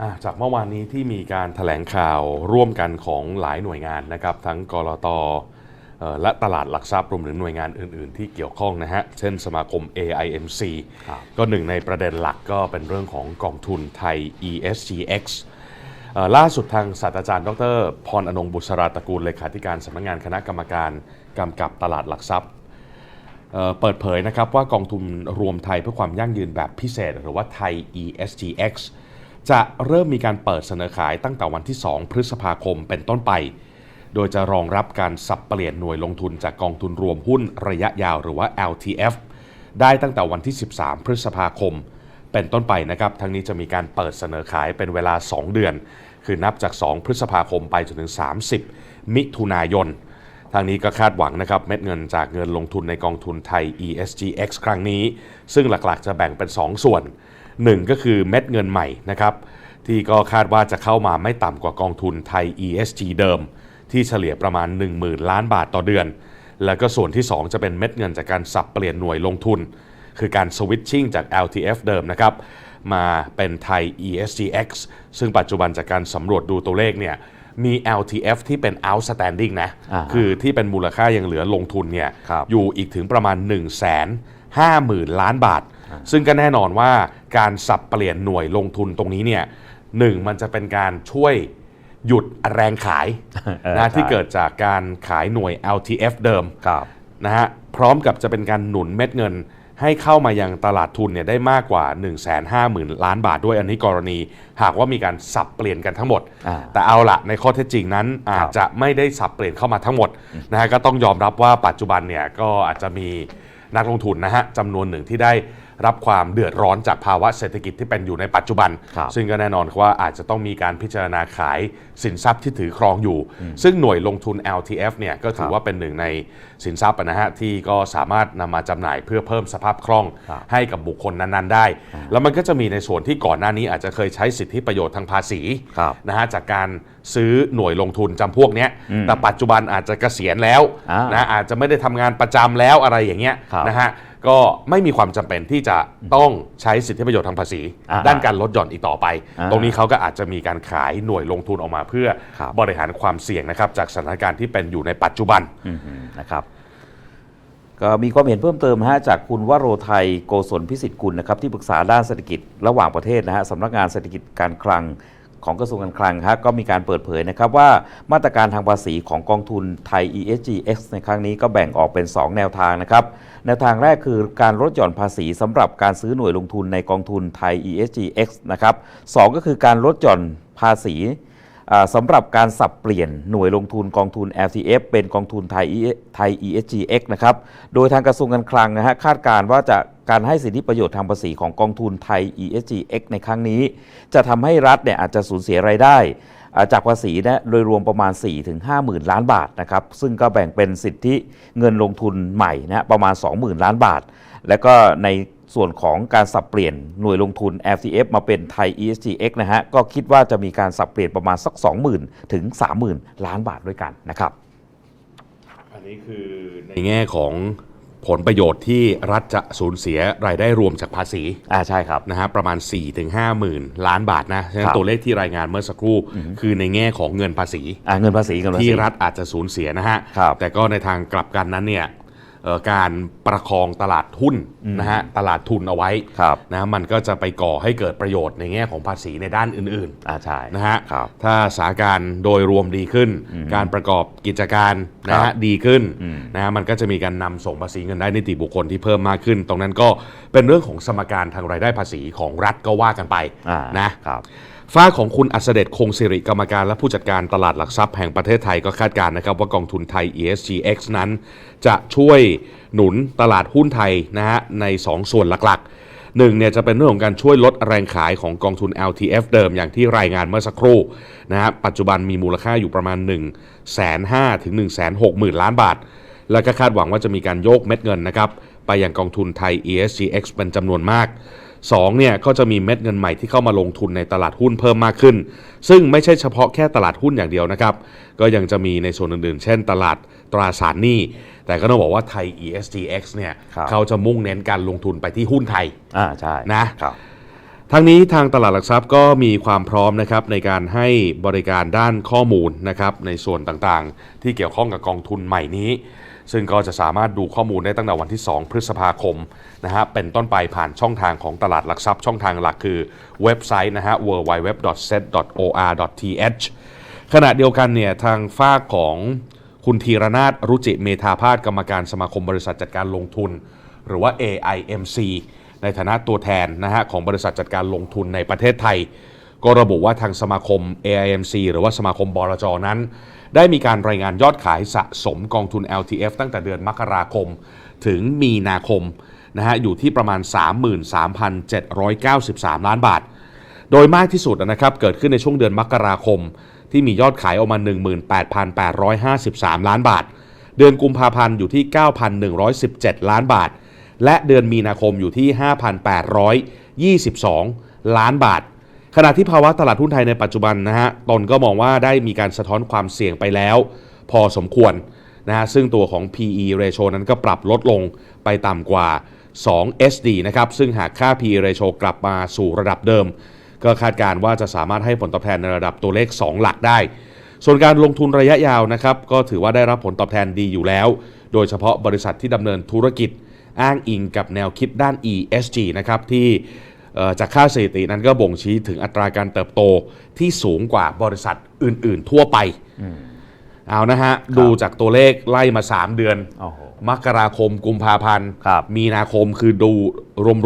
อ่าจากเมื่อวานนี้ที่มีการถแถลงข่าวร่วมกันของหลายหน่วยงานนะครับ ทั้งกรตเอ่อและตลาดหลักทรัพย์รวมถึงหน่วยงานอื่น ๆ ที่เกี่ยวข้องนะฮะ เช่นสมาคม AIMC ครับก็หนึ่งในประเด็นหลักก็เป็นเรื่องของกองทุนไทย ESGX เอ่อล่าสุดทางศาสตราจารย์ ดร พรอนงค์บุษราตระกูลเลขาธิการสำนักงานคณะกรรมการกำกับตลาดหลักทรัพย์เอ่อเปิดเผยนะครับว่ากองทุนรวมไทยเพื่อความยั่งยืนแบบพิเศษ หรือว่าไทย ESGX จะเริ่มมีการเปิดเสนอขายตั้งแต่วันที่ 2 พฤษภาคมเป็นต้นไป โดยจะรองรับการสับเปลี่ยนหน่วยลงทุนจากกองทุนรวมหุ้นระยะยาวหรือว่า LTF ได้ตั้งแต่วันที่ 13 พฤษภาคม เป็นต้นไปนะครับ ทั้งนี้จะมีการเปิดเสนอขายเป็นเวลา 2 เดือน คือนับจาก 2 พฤษภาคมไปจนถึง 30 มิถุนายน ทางนี้ก็คาดหวังนะครับเม็ดเงินจากเงินลงทุนในกองทุนไทย ESGX ครั้งนี้ ซึ่งหลักๆจะแบ่งเป็น 2 ส่วน 1 ก็คือเม็ดเงินใหม่นะครับที่ก็คาดว่าจะเข้ามาไม่ต่ำกว่ากองทุนไทย ESG เดิม ที่เฉลี่ยประมาณ 10,000 ล้านบาทต่อเดือน แล้วก็ส่วนที่ 2 จะเป็นเม็ดเงินจากการสับเปลี่ยนหน่วยลงทุน คือการสวิตชิ่งจาก LTF เดิมนะครับมาเป็นไทย ESGX ซึ่งปัจจุบันจากการสำรวจดูตัวเลขเนี่ยมี LTF ที่เป็น outstanding นะอ่าคือที่เป็นมูลค่ายังเหลือลงทุนเนี่ยครับอยู่อีกถึงประมาณ 1 5 0 0 0 0 ล้านบาท ซึ่งก็แน่นอนว่าการสับเปลี่ยนหน่วยลงทุนตรงนี้เนี่ยหนึ่งมันจะเป็นการช่วยหยุดแรงขายเออนะใช่ที่เกิดจากการขายหน่วย LTF เดิมครับนะฮะพร้อมกับจะเป็นการหนุนเม็ดเงิน ให้เข้ามายังตลาดทุนเนี่ยได้มากกว่า 1 5 0 0 0 0 ล้านบาทด้วยอันนี้กรณี หากว่ามีการสับเปลี่ยนกันทั้งหมดอ่าแต่เอาละในข้อเท็จจริงนั้นอาจจะไม่ได้สับเปลี่ยนเข้ามาทั้งหมดนะฮะก็ต้องยอมรับว่าปัจจุบันเนี่ยก็อาจจะมีนักลงทุนนะฮะจำนวนหนึ่งที่ได้ รับความเดือดร้อนจากภาวะเศรษฐกิจที่เป็นอยู่ในปัจจุบันครับซึ่งก็แน่นอนว่าอาจจะต้องมีการพิจารณาขายสินทรัพย์ที่ถือครองอยู่ ซึ่งหน่วยลงทุน LTF เนี่ยก็ถือว่าเป็นหนึ่งในสินทรัพย์นะฮะที่ก็สามารถนำมาจำหน่ายเพื่อเพิ่มสภาพคล่องครับให้กับบุคคลนั้นๆ ได้ แล้วมันก็จะมีในส่วนที่ก่อนหน้านี้อาจจะเคยใช้สิทธิประโยชน์ทางภาษีครับนะฮะจากการซื้อหน่วยลงทุนจำพวกเนี้ยแต่ปัจจุบันอาจจะเกษียณแล้วอ่านนะอาจจะไม่ได้ทำงานประจำแล้วอะไรอย่างเงี้ยครับนะฮะ ก็ไม่มีความจำเป็นที่จะต้องใช้สิทธิประโยชน์ทางภาษี อ่าด้านการลดหย่อนอีกต่อไป อ่าตรงนี้เขาก็อาจจะมีการขายหน่วยลงทุนออกมาเพื่อครับ บริหารความเสี่ยงนะครับจากสถานการณ์ที่เป็นอยู่ในปัจจุบัน อืมนะครับก็มีความเห็นเพิ่มเติมนะฮะจากคุณวโรไทยโกศลพิสิทธิ์กุลนะครับที่ปรึกษาด้านเศรษฐกิจระหว่างประเทศนะฮะสำนักงานเศรษฐกิจการคลัง ของกระทรวงการคลังฮะก็มีการเปิดเผยนะครับว่ามาตรการทางภาษีของกองทุนไทย ESGX ในครั้งนี้ก็แบ่งออกเป็น 2 แนวทางนะครับ แนวทางแรกคือการลดหย่อนภาษีสำหรับการซื้อหน่วยลงทุนในกองทุนไทย ESGX นะครับสองก็คือการลดหย่อนภาษี สำหรับการสับเปลี่ยนหน่วยลงทุนกองทุน LTF เป็นกองทุนไทย E- ไทย ESGX นะครับ โดยทางกระทรวงการคลังนะฮะคาดการว่าจะการให้สิทธิประโยชน์ทางภาษีของกองทุนไทย ESGX ในครั้งนี้ จะทำให้รัฐเนี่ยอาจจะสูญเสียรายได้จากภาษีนะโดยรวมประมาณ 4-5หมื่นล้านบาทนะครับ ซึ่งก็แบ่งเป็นสิทธิเงินลงทุนใหม่นะฮะประมาณ 20,000 ล้านบาท แล้วก็ใน ส่วนของการสับเปลี่ยนหน่วยลงทุน LTF มาเป็นไทย ESGX นะฮะ ก็คิดว่าจะมีการสับเปลี่ยนประมาณสัก 20,000 ถึง 30,000 ล้านบาทด้วยกันนะครับ อันนี้คือในแง่ของผลประโยชน์ที่รัฐจะสูญเสียรายได้รวมจากภาษีอ่าใช่ครับนะฮะประมาณ 4-5ถึงหมื่นล้านบาทนะฉะนั้คนรับตัวเลขที่รายงานเมื่อสักครู่ คือในแง่ของเงินภาษี อ่าเงินภาษีเงินภาษี ที่รัฐอาจจะสูญเสียนะฮะ ครับแต่ก็ในทางกลับกันนั้นเนี่ยเอ่อ การประคองตลาดหุ้นนะฮะตลาดทุนเอาไว้ครับนะมันก็จะไปก่อให้เกิดประโยชน์ในแง่ของภาษีในด้านอื่นอ่าใช่ๆนะฮะครับถ้าสถานการณ์โดยรวมดีขึ้น การประกอบกิจการนะครัฮะบดีขึ้นอืมนะฮะมันก็จะมีการนำส่งภาษีเงินได้นิติบุคคลที่เพิ่มมากขึ้น ตรงนั้นก็เป็นเรื่องของสมการทางรายได้ภาษีของรัฐก็ว่ากันไปอ่านะครับ ฝ้าของคุณอัศเดชคงสิริกรรมการและผู้จัดการตลาดหลักทรัพย์แห่งประเทศไทยก็คาดการณ์นะครับว่ากองทุนไทย ESGX นั้นจะช่วยหนุนตลาดหุ้นไทยนะฮะใน 2 ส่วนหลักๆหนึ่งเนี่ยจะเป็นเรื่องของการช่วยลดแรงขายของกองทุน LTF เดิมอย่างที่รายงานเมื่อสักครู่นะฮะปัจจุบันมีมูลค่าอยู่ประมาณ 1 5 0 0 0ถึง1 6 0 0 0 0 ล้านบาท และก็คาดหวังว่าจะมีการโยกเม็ดเงินนะครับไปยังกองทุนไทย ESGX เป็นจำนวนมาก สองเนี่ยก็จะมีเม็ดเงินใหม่ที่เข้ามาลงทุนในตลาดหุ้นเพิ่มมากขึ้น ซึ่งไม่ใช่เฉพาะแค่ตลาดหุ้นอย่างเดียวนะครับ ก็ยังจะมีในส่วนอื่นๆ เช่น ตลาดตราสารหนี้ แต่ก็ต้องบอกว่าไทย ESGX เนี่ยครับเขาจะมุ่งเน้นการลงทุนไปที่หุ้นไทยอ่าใช่นะครับทั้งนี้ทางตลาดหลักทรัพย์ก็มีความพร้อมนะครับในการให้บริการด้านข้อมูลนะครับในส่วนต่างๆ ที่เกี่ยวข้องกับกองทุนใหม่นี้ ซึ่งก็จะสามารถดูข้อมูลได้ตั้งแต่วันที่ 2 พฤษภาคมนะฮะเป็นต้นไปผ่านช่องทางของตลาดหลักทรัพย์ช่องทางหลักคือเว็บไซต์นะฮะ www.set.or.th ขณะเดียวกันเนี่ยทางฝ้ากของคุณธีรนาถรุจิเมธาพาสกรรมการสมาคมบริษัทจัดการลงทุน หรือว่า AIMC ในฐานะตัวแทนนะฮะของบริษัทจัดการลงทุนในประเทศไทย ก็ระบุว่าทางสมาคม AIMC หรือว่าสมาคมบลจนั้น ได้มีการรายงานยอดขายสะสมกองทุน LTF ตั้งแต่เดือนมกราคม ถึงมีนาคมนะฮะอยู่ที่ประมาณ 33,793 ล้านบาท โดยมากที่สุดนะครับเกิดขึ้นในช่วงเดือนมกราคม ที่มียอดขายออกมา 18,853 ล้านบาท เดือนกุมภาพันธ์อยู่ที่ 9,117 ล้านบาท และเดือนมีนาคมอยู่ที่ 5,822 ล้านบาท ขณะที่ภาวะตลาดหุ้นไทยในปัจจุบันนะฮะตนก็มองว่าได้มีการสะท้อนความเสี่ยงไปแล้ว พอสมควรนะฮะซึ่งตัวของ PE ratio นั้นก็ปรับลดลงไปต่ำกว่า 2 SD นะครับซึ่งหากค่า PE ratio กลับมาสู่ระดับเดิม ก็คาดการณ์ว่าจะสามารถให้ผลตอบแทนในระดับตัวเลข 2 หลักได้ ส่วนการลงทุนระยะยาวนะครับก็ถือว่าได้รับผลตอบแทนดีอยู่แล้ว โดยเฉพาะบริษัทที่ดำเนินธุรกิจ อ้างอิงกับแนวคิดด้าน ESG นะครับที่ จากค่าสถิตินั้นก็บ่งชี้ถึงอัตราการเติบโตที่สูงกว่าบริษัทอื่น ๆ ทั่วไปเอานะฮะ ดูจากตัวเลขไล่มา 3 เดือนโอ้โห มกราคมกุมภาพันธ์ครับ มีนาคมคือดู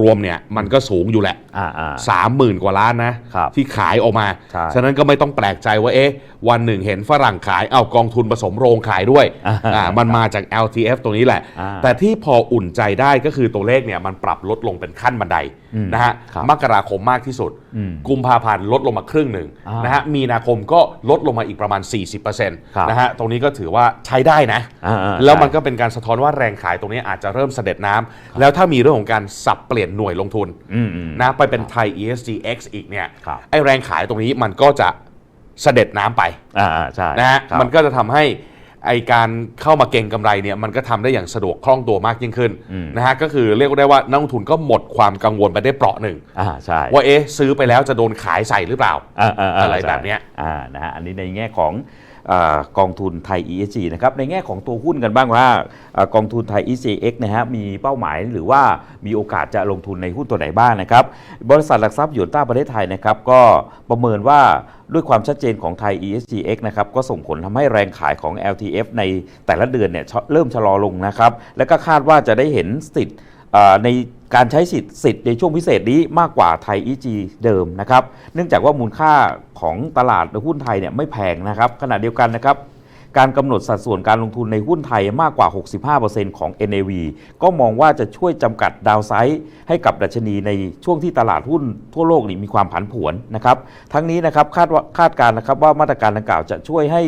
รวมๆเนี่ย มันก็สูงอยู่แหละอ่าอ่า สามหมื่นกว่าล้านนะครับที่ขายออกมา ใช่ฉะนั้นก็ไม่ต้องแปลกใจว่าเอ๊ะ วันหนึ่งเห็นฝรั่งขายเอากองทุนผสมโรงขายด้วยอ่าอ่ามันมาจาก LTF ตรงนี้แหละ อ่าแต่ที่พออุ่นใจได้ก็คือตัวเลขเนี่ยมันปรับลดลงเป็นขั้นบันไดอืมนะฮะครับมกราคมมากที่สุด อืมกุมภาพันธ์ลดลงมาครึ่งหนึ่งอ่านนะฮะมีนาคมก็ลดลงมาอีกประมาณ 40%ครับ นะฮะตรงนี้ก็ถือว่าใช้ได้นะ อ่าๆแล้วมันใช่ก็เป็นการสะท้อนว่าแรงขายตรงนี้อาจจะเริ่มเสด็จน้ำแล้วถ้ามีเรื่องของการสับเปลี่ยนหน่วยลงทุนอืมอืมนะไปเป็นไทย ESGX อีกเนี่ยครับไอแรงขายตรงนี้มันก็จะเสด็จน้ำไปอ่าอ่าใช่นะฮะครับมันก็จะทำให้ไอการเข้ามาเก็งกำไรเนี่ยมันก็ทำได้อย่างสะดวกคล่องตัวมากยิ่งขึ้นอืมนะฮะก็คือเรียกได้ว่านักลงทุนก็หมดความกังวลไปได้เปราะหนึ่งอ่าใช่ว่าเอ๊ะซื้อไปแล้วจะโดนขายใส่หรือเปล่าอ่าาาอะไรใช่แบบเนี้ยอ่านะฮะอันนี้ในแง่ของอา กองทุนไทย ESG นะครับในแง่ของตัวหุ้นกันบ้างว่ากองทุนไทย ECX นะฮะมีเป้าหมายหรือว่ามีโอกาสจะลงทุนในหุ้นตัวไหนบ้างนะครับบริษัทหลักทรัพย์ยวนต้าประเทศไทยนะครับก็ประเมินว่าด้วยความชัดเจนของไทย ESGX นะครับก็ส่งผลทำให้แรงขายของ LTF ในแต่ละเดือนเนี่ยเริ่มชะลอลงนะครับ แล้วก็คาดว่าจะได้เห็นสิทธิ์ ในการใช้สิทธิ์สิทธิ์ในช่วงพิเศษนี้มากกว่าไทย EG เดิมนะครับ เนื่องจากว่ามูลค่าของตลาดหุ้นไทยเนี่ยไม่แพงนะครับ ขณะเดียวกันนะครับ การกำหนดสัดส่วนการลงทุนในหุ้นไทยมากกว่า 65%ของ NAV ก็มองว่าจะช่วยจำกัดดาวไซด์ให้กับดัชนีในช่วงที่ตลาดหุ้นทั่วโลกนี่มีความผันผวนนะครับ ทั้งนี้นะครับคาดว่าคาดการณ์นะครับว่ามาตรการดังกล่าวจะช่วยให้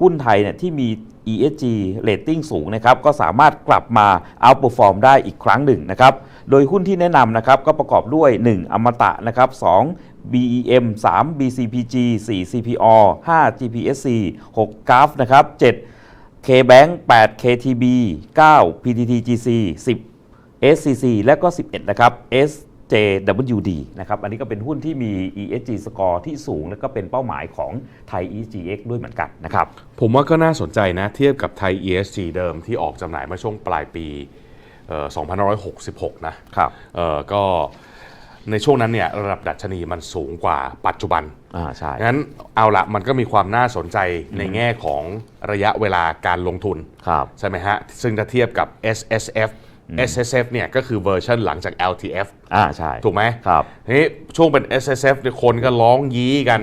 หุ้นไทยเนี่ยที่มี ESG rating สูงนะครับก็สามารถกลับมา outperform ได้อีกครั้งหนึ่งนะครับโดยหุ้นที่แนะนำนะครับก็ประกอบด้วย 1. อมตะนะครับ 2. BEM 3. BCPG 4. CPO 5. GPSC 6. GAF นะครับ 7. KBank 8. KTB 9. PTTGC 10. SCC และก็ 11 นะครับ S SJWD นะครับ อันนี้ก็เป็นหุ้นที่มี ESG score ที่สูง และก็เป็นเป้าหมายของไทย ESGX ด้วยเหมือนกันนะครับ ผมว่าก็น่าสนใจนะ เทียบกับไทย ESG เดิมที่ออกจำหน่ายเมื่อช่วงปลายปีเอ่อ2566 นะครับเอ่อก็ในช่วงนั้นเนี่ยระดับดัชนีมันสูงกว่าปัจจุบันอ่าใช่งั้นเอาละมันก็มีความน่าสนใจในแง่ของระยะเวลาการลงทุนครับใช่ไหมฮะ ซึ่งถ้าเทียบกับ SSF SSF เนี่ยก็คือเวอร์ชันหลังจาก LTF อ่าใช่ถูกไหมครับทีนี้ช่วงเป็น SSF เนี่ยคนก็ร้องยี้กัน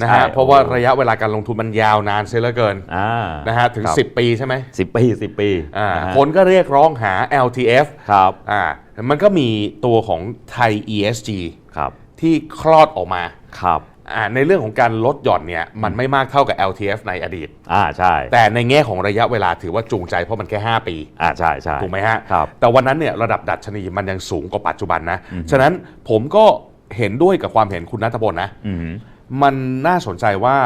นะใช่ฮะเพราะว่าโอ้โหระยะเวลาการลงทุนมันยาวนานเสียเหลือเกินอ่านะฮะถึงครับ10 ปีใช่ไหมสิบปีสิบปีอ่านะฮะคนก็เรียกร้องหา LTF ครับอ่ามันก็มีตัวของไทย ESG ครับที่คลอดออกมาครับอ่า ในเรื่องของการลดหย่อนเนี่ยมันไม่มากเท่ากับ LTF ในอดีต อ่าใช่ แต่ในแง่ของระยะเวลาถือว่าจูงใจเพราะมันแค่ 5 ปี อ่าใช่ใช่ถูกไหมฮะ ครับ แต่วันนั้นเนี่ยระดับดัชนีมันยังสูงกว่าปัจจุบันนะ ฉะนั้นผมก็เห็นด้วยกับความเห็นคุณนัทพลนะ อืมมันน่าสนใจว่า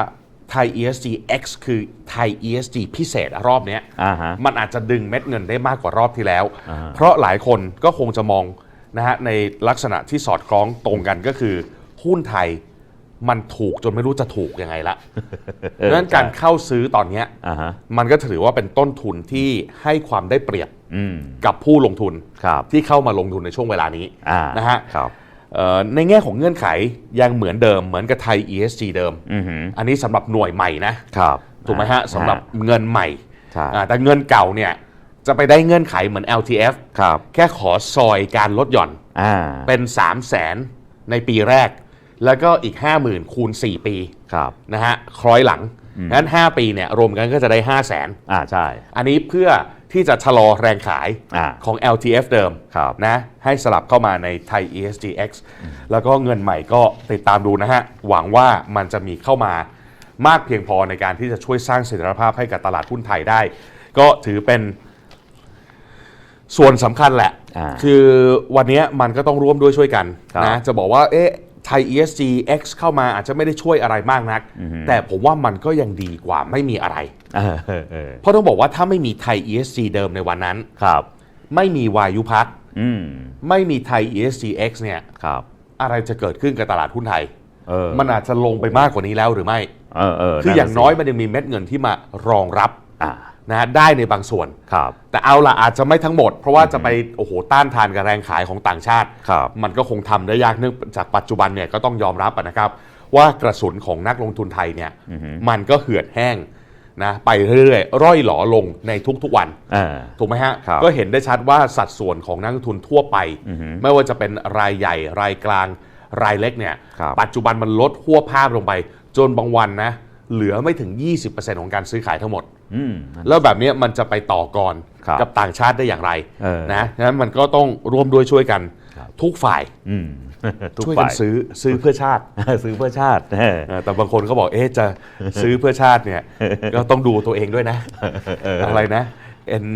ไทย ESG X คือไทย ESG พิเศษรอบเนี้ย อ่าฮะ มันอาจจะดึงเม็ดเงินได้มากกว่ารอบที่แล้ว อ่า เพราะหลายคนก็คงจะมองนะฮะในลักษณะที่สอดคล้องตรงกันก็คือ หุ้นไทย มันถูกจนไม่รู้จะถูกยังไงละดังนั้นการเข้าซื้อตอนเนี้ยอ่าฮะมันก็ถือว่าเป็นต้นทุนที่ให้ความได้เปรียบอืมกับผู้ลงทุนครับที่เข้ามาลงทุนในช่วงเวลานี้อ่านะฮะ ครับเอ่อในแง่ของเงื่อนไขยังเหมือนเดิมเหมือนกับไทย ESG เดิม อือหืออันนี้สำหรับหน่วยใหม่นะครับถูกไหมฮะสำหรับอ่เงินใหม่ใช่อ่าแต่เงินเก่าเนี่ยจะไปได้เงื่อนไขเหมือน LTF ครับแค่ขอซอยการลดหย่อนอ่าเป็น 3 0 0แสนในปีแรก แล้วก็อีก 50,000 คูณ 4 ปีครับนะฮะคล้อยหลังงั้น 5 ปีเนี่ยรวมกันก็จะได้ 5 0 0แสนอ่าใช่ อันนี้เพื่อที่จะชะลอแรงขายอ่าของ LTF เดิมครับนะให้สลับเข้ามาในไทย ESGX แล้วก็เงินใหม่ก็ติดตามดูนะฮะ หวังว่ามันจะมีเข้ามามากเพียงพอในการที่จะช่วยสร้างเสถียรภาพให้กับตลาดหุ้นไทยได้ ก็ถือเป็นส่วนสำคัญแหละ อ่า คือวันนี้มันก็ต้องร่วมด้วยช่วยกันครับ นะจะบอกว่าเอ๊ะ ไทย ESGX เข้ามาอาจจะไม่ได้ช่วยอะไรมากนัก แต่ผมว่ามันก็ยังดีกว่าไม่มีอะไรเออเออเออเพราะต้องบอกว่าถ้าไม่มีไทย ESG เดิมในวันนั้นครับ ไม่มีวายุพักอืมไม่มีไทย ESGX เนี่ยครับ อะไรจะเกิดขึ้นกับตลาดหุ้นไทยเออมันอาจจะลงไปมากกว่านี้แล้วหรือไม่เออเออคืออย่างสิน้อยมันยังมีเม็ดเงินที่มารองรับอ่า นะฮะได้ในบางส่วน ครับ แต่เอาละอาจจะไม่ทั้งหมด เพราะว่าจะไปโอ้โหต้านทานกับแรงขายของต่างชาติ ครับ มันก็คงทำได้ยากเนื่องจากปัจจุบันเนี่ยก็ต้องยอมรับอะนะครับ ว่ากระสุนของนักลงทุนไทยเนี่ยมันก็เหือดแห้งนะไปเรื่อยๆ ร่อยหลอลงในทุกๆวันเออถูกไหมฮะ ครับก็เห็นได้ชัดว่าสัดส่วนของนักลงทุนทั่วไป อือฮึไม่ว่าจะเป็นรายใหญ่รายกลางรายเล็กเนี่ย ครับปัจจุบันมันลดหัวภาพลงไป จนบางวันนะเหลือไม่ถึง 20%ของการซื้อขายทั้งหมดอืมนั่น แล้วแบบเนี้ยมันจะไปต่อกรครับกับต่างชาติได้อย่างไรเออนะนั้นมันก็ต้องร่วมด้วยช่วยกันครับทุกฝ่ายอืมทุกช่วยกันฝ่ายซื้อซื้อเพื่อชาติซื้อเพื่อชาติเออเออแต่บางคนก็บอกเอ๊ะจะซื้อเพื่อชาติเนี่ยก็ต้องดูตัวเองด้วยนะอะไรนะเอ็น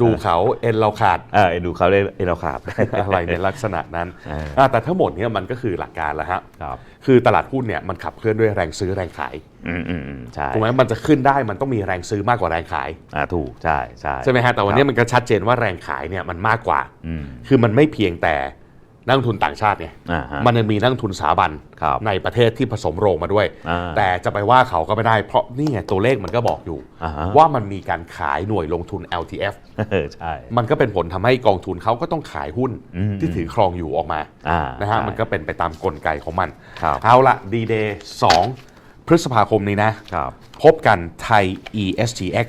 ดูเขาเอ็นเราขาดเออเอ็นดูเขาได้เอ็นเราขาดอะไรในลักษณะนั้นเอออะแต่ทั้งหมดเนี่ยมันก็คือหลักการแหละฮะ ครับคือตลาดหุ้นเนี่ยมันขับเคลื่อนด้วยแรงซื้อแรงขายอืมอืมอืมใช่ถูกไหมมันจะขึ้นได้มันต้องมีแรงซื้อมากกว่าแรงขายอ่าถูกใช่ใช่ใช่ไหมฮะแต่วันนี้มันก็ชัดเจนว่าแรงขายเนี่ยมันมากกว่า อืมคือมันไม่เพียงแต่ นักลงทุนต่างชาติไงอ่าฮะมันยังมีนักลงทุนสถาบันครับในประเทศที่ผสมโรงมาด้วยอ่าแต่จะไปว่าเขาก็ไม่ได้ เพราะนี่ไงตัวเลขมันก็บอกอยู่อ่าฮะว่ามันมีการขายหน่วยลงทุน LTF เออใช่มันก็เป็นผลทำให้กองทุนเขาก็ต้องขายหุ้นอืมที่ถือครองอยู่ออกมาอ่านะฮะใช่มันก็เป็นไปตามกลไกของมันครับเอาละดีเดย์2พฤษภาคมนี้นะครับพบกันไทย ESGX